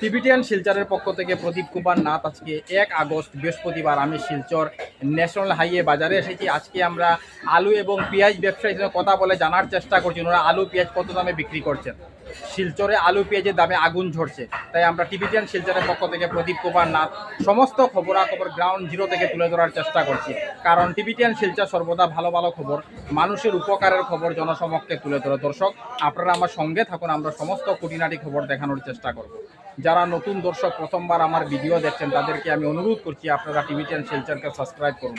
Tibetan শিলচরের পক্ষ থেকে প্রদীপ কুমার নাথ আজকে এক আগস্ট, বৃহস্পতিবার আমি শিলচর ন্যাশনাল হাইওয়ে বাজারে এসেছি। আজকে আমরা আলু এবং পেঁয়াজ ব্যবসায়ীর সঙ্গে কথা বলে জানার চেষ্টা করছি। ওনারা আলু, পেঁয়াজ কত দামে বিক্রি করছেন? শিলচরে আলু পেঁয়াজের দামে আগুন ঝরছে। তাই আমরা টিবিটিয়ান শিলচরের পক্ষ থেকে প্রদীপ কুমার নাথ সমস্ত খবরাখবর গ্রাউন্ড জিরো থেকে তুলে ধরার চেষ্টা করছি। কারণ টিবিটিয়ান শিলচর সর্বদা ভালো ভালো খবর, মানুষের উপকারের খবর জনসমক্ষে তুলে ধরে। দর্শক, আপনারা আমার সঙ্গে থাকুন, আমরা সমস্ত খুঁটিনাটি খবর দেখানোর চেষ্টা করব। যারা নতুন দর্শক, প্রথমবার আমার ভিডিও দেখছেন, তাদেরকে আমি অনুরোধ করছি, আপনারা টিভি টেন শিলচরকে সাবস্ক্রাইব করুন।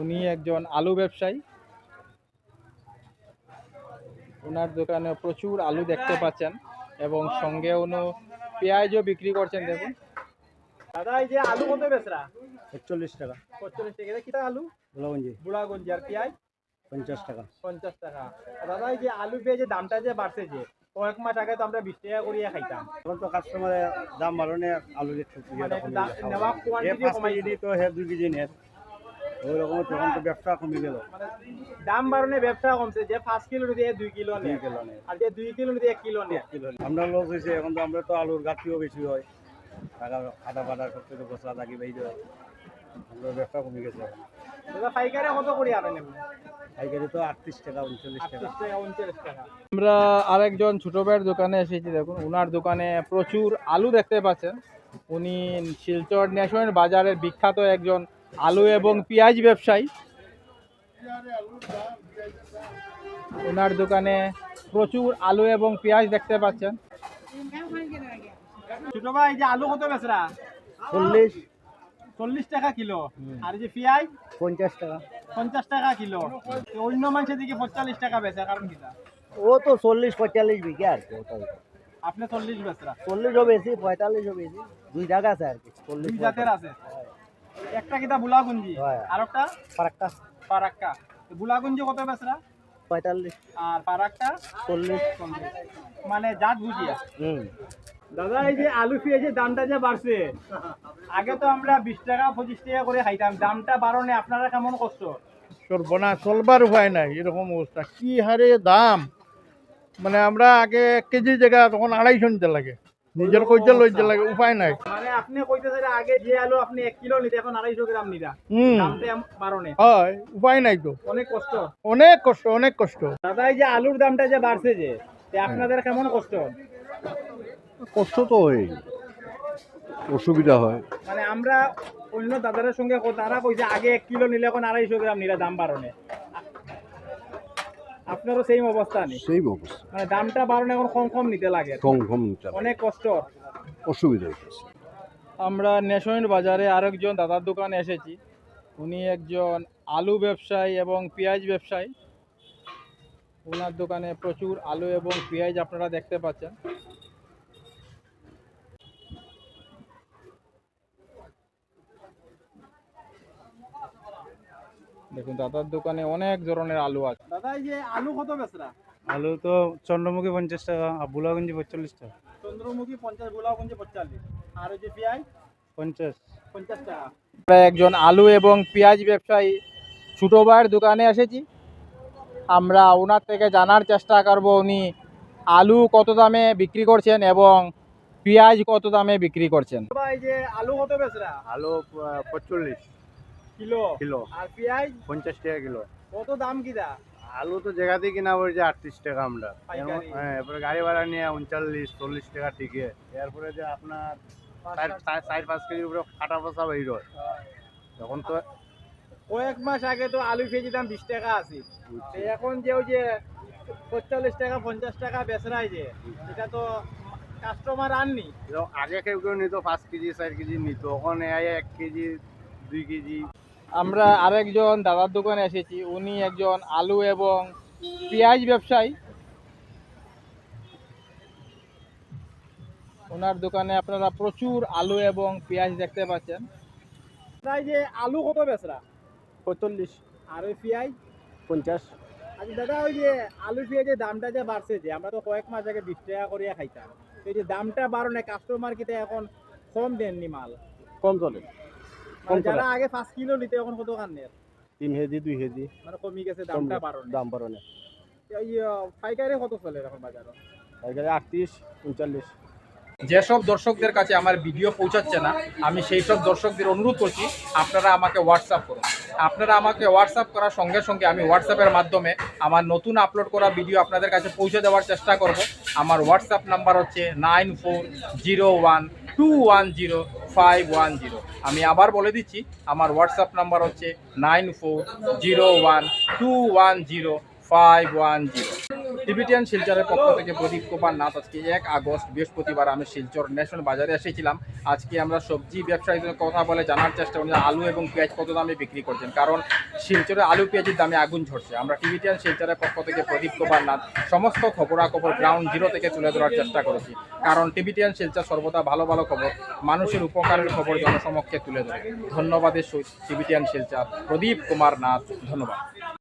উনি একজন আলু ব্যবসায়ী। ওনার দোকানে প্রচুর আলু দেখতে পাচ্ছেন এবং সঙ্গে উনি পেঁয়াজও বিক্রি করছেন দেখুন। দাদা এই যে আলু কত বেচরা? একচল্লিশ টাকা। পঁচল্লিশ টাকা। কিটা আলু? গোলাগঞ্জি বুড়াগঞ্জি। আর পেঁয়াজ? পঞ্চাশ টাকা। পঞ্চাশ টাকা। দাদা এই যে আলু পেঁয়াজের দামটা যে বাড়ছে যে কয়েক মাস আগে তো আমরা বিশ টাকা করিয়া খাইতাম। এখন তো কাস্টমারের দাম বাড়নে আলু মানে নেওয়া কমাই তো হে দুই কেজি নেট ওই রকম তখন তো ব্যবসা কমে গেল। দাম বাড়নে ব্যবসা কমছে যে পাঁচ কিলো দিয়ে দুই কিলো নেয়। কিলো নেট আর যে দুই কিলো দিয়ে এক কিলো নেয়। কিলো। আমরা লস হয়েছে এখন তো আমরা তো আলুর ঘাটতিও বেশি হয়। টাকা ফাটা করতে তো বসা লাগি বাইরে হয় আমরা ব্যবসা কমে গেছে এখন। পাইকারে কত করি আনেন পাইকারি তো আটত্রিশ টাকা উনচল্লিশ টাকা। উনচল্লিশ টাকা। আমরা আরেকজন ছোট ভাইয়ের দোকানে এসেছি দেখুন ওনার দোকানে প্রচুর আলু দেখতে পাচ্ছেন। উনি শিলচর ন্যাশনাল বাজারের বিখ্যাত একজন আলু এবং পেঁয়াজ ব্যবসায়ী। ওনার দোকানে প্রচুর আলু এবং পেঁয়াজ দেখতে পাচ্ছেন। ছোট ভাই যে আলু কত বেচরা? চল্লিশ। চল্লিশ টাকা কিলো। আর এই যে পেঁয়াজ? পঞ্চাশ টাকা। পঞ্চাশ টাকা কিলো। অন্য মানুষের দিকে পঁয়তাল্লিশ টাকা বেচে কারণ কিনা ও তো চল্লিশ পঁয়তাল্লিশ বিঘে আর কি আপনি চল্লিশ বেচরা? চল্লিশও বেশি পঁয়তাল্লিশও বেশি। দুই জায়গা আছে আর কি চল্লিশ জাতের আছে? একটা কিতা বুলাগুঞ্জি হয়। আর একটা ফারাক্কা পারাক্কা। তো বুলাগুঞ্জি কত বেচরা? পঁয়তাল্লিশ। আর পারাক্কা? চল্লিশ। চল্লিশ। মানে জাত বুঝিয়া হুম। দাদা এই যে আলু পেঁয়াজের দামটা যে বাড়ছে। আগে তো আমরা বিশ টাকা পঁচিশ টাকা করে খাইতাম। দামটা বাড়নে আপনারা কেমন কষ্ট সর্বনা চলবার উপায় নাই। এরকম অবস্থা। কি হারে দাম? মানে আমরা আগে এক কেজি জায়গা তখন আড়াইশো নিতে লাগে। নিজের কইতে লইতে লাগে উপায় নাই। মানে আপনি কইতেছেন আগে যে আলু আপনি এক কিলো নিতে এখন আড়াইশো গ্রাম নিতা হুম। দামটা এম- বাড়নে হয় উপায় নাই তো। অনেক কষ্ট। অনেক কষ্ট অনেক কষ্ট। দাদা এই যে আলুর দামটা যে বাড়ছে যে তে আপনাদের কেমন কষ্ট? কষ্ট তো হয়। অসুবিধা হয়। মানে আমরা অন্য দাদাদের সঙ্গে কথা- তারা কইছে আগে এক কিলো নিলে এখন আড়াইশো গ্রাম নিলে দাম বাড়নে আপনারও সেম অবস্থা নেই। সেই অবস্থা। মানে দামটা বাড়ানো এখন কম কম নিতে লাগে। কম কম চালায়। অনেক কষ্ট। অসুবিধা হইতেছে আমরা ন্যাশনাল বাজারে আরেকজন দাদার দোকানে এসেছি। উনি একজন আলু ব্যবসায়ী এবং পেঁয়াজ ব্যবসায়ী। ওনার দোকানে প্রচুর আলু এবং পেঁয়াজ আপনারা দেখতে পাচ্ছেন। দেখুন দাদার দোকানে অনেক ধরনের আলু আছে। দাদা এই যে আলু কত বেচরা? আলু তো চন্দ্রমুখী পঞ্চাশ টাকা আর বুলাগঞ্জি পঁয়তাল্লিশ টাকা। চন্দ্রমুখী পঞ্চাশ গোলাপগঞ্জে পঁয়তাল্লিশ। আর ওই যে পেঁয়াজ? পঞ্চাশ। পঞ্চাশ টাকা। আমরা একজন আলু এবং পেঁয়াজ ব্যবসায়ী ছোটো ভাইয়ের দোকানে এসেছি। আমরা ওনার থেকে জানার চেষ্টা করব উনি আলু কত দামে বিক্রি করছেন এবং পেঁয়াজ কত দামে বিক্রি করছেন। যে আলু কত বেচরা? আলু পঁচল্লিশ কিলো। কিলো। আর পেঁয়াজ? পঞ্চাশ টাকা কিলো। কত দাম কিদা আলু তো জায়গাতেই কিনা পড়ছে আটত্রিশ টাকা আমরা। হ্যাঁ এরপরে গাড়ি ভাড়া নিয়ে উনচল্লিশ চল্লিশ টাকা টিকে। এরপরে যে আপনার চার- পাঁচ কেজি উপরে কাটা পচা বের তখন তো কয়েক মাস আগে তো আলু পেঁয়াজের দাম বিশ টাকা আছে। এখন যে ওই যে পঁয়তাল্লিশ টাকা পঞ্চাশ টাকা বেচরাই যে এটা তো কাস্টমার আননি। আগে কেউ কেউ নিত পাঁচ কেজি চার কেজি নিত। ওখানে এক কেজি দুই কেজি। আমরা আরেকজন দাদার দোকানে এসেছি উনি একজন আলু এবং পেঁয়াজ ব্যবসায়ী। ওনার দোকানে আপনারা প্রচুর আলু এবং পেঁয়াজ দেখতে পাচ্ছেন। তাই যে আলু কত বেচরা? পঁয়তাল্লিশ। আর ওই পেঁয়াজ? পঞ্চাশ। আচ্ছা দাদা ওই যে আলু পেঁয়াজের দামটা যে বাড়ছে যে আমরা তো কয়েক মাস আগে বিশ টাকা করিয়া খাইতাম। এই যে দামটা বাড়নে কাস্টমার কিতে এখন কম দেননি মাল? কম চলে। যারা আগে পাঁচ কিলো নিতে এখন কত কেজি কেজি। মানে কমে গেছে দামটা বাড়নে। দাম বাড়নে। পাইকারি কত চলে এখন বাজারে? পাইকারি আটত্রিশ উনচল্লিশ। যেসব দর্শকদের কাছে আমার ভিডিও পৌঁছাচ্ছে না আমি সেই সব দর্শকদের অনুরোধ করছি আপনারা আমাকে হোয়াটসঅ্যাপ করুন। আপনারা আমাকে হোয়াটসঅ্যাপ করার সঙ্গে সঙ্গে আমি হোয়াটসঅ্যাপের মাধ্যমে আমার নতুন আপলোড করা ভিডিও আপনাদের কাছে পৌঁছে দেওয়ার চেষ্টা করব। আমার হোয়াটসঅ্যাপ নাম্বার হচ্ছে nine four zero one two one zero five one zero আমি আবার বলে দিচ্ছি, আমার হোয়াটসঅ্যাপ নাম্বার হচ্ছে nine four zero one two one zero five one zero Tibetan শিলচরের পক্ষ থেকে প্রদীপ কুমার নাথ। আজকে এক আগস্ট, বৃহস্পতিবার আমি শিলচর ন্যাশনাল বাজারে এসেছিলাম। আজকে আমরা সবজি ব্যবসায়ীদের কথা বলে জানার চেষ্টা করি যে আলু এবং পেঁয়াজ কত দামে বিক্রি করছেন। কারণ শিলচরে আলু, পেঁয়াজের দামে আগুন ঝরছে। আমরা টিবিটিয়ান শিলচরের পক্ষ থেকে প্রদীপ কুমার নাথ সমস্ত খবরাখবর গ্রাউন্ড জিরো থেকে তুলে ধরার চেষ্টা করেছি। কারণ টিবিটিয়ান শিলচর সর্বদা ভালো ভালো খবর, মানুষের উপকারের খবর জনসমক্ষে তুলে ধরে। ধন্যবাদের সহিত টিবিটিয়ান শিলচর, প্রদীপ কুমার নাথ, ধন্যবাদ।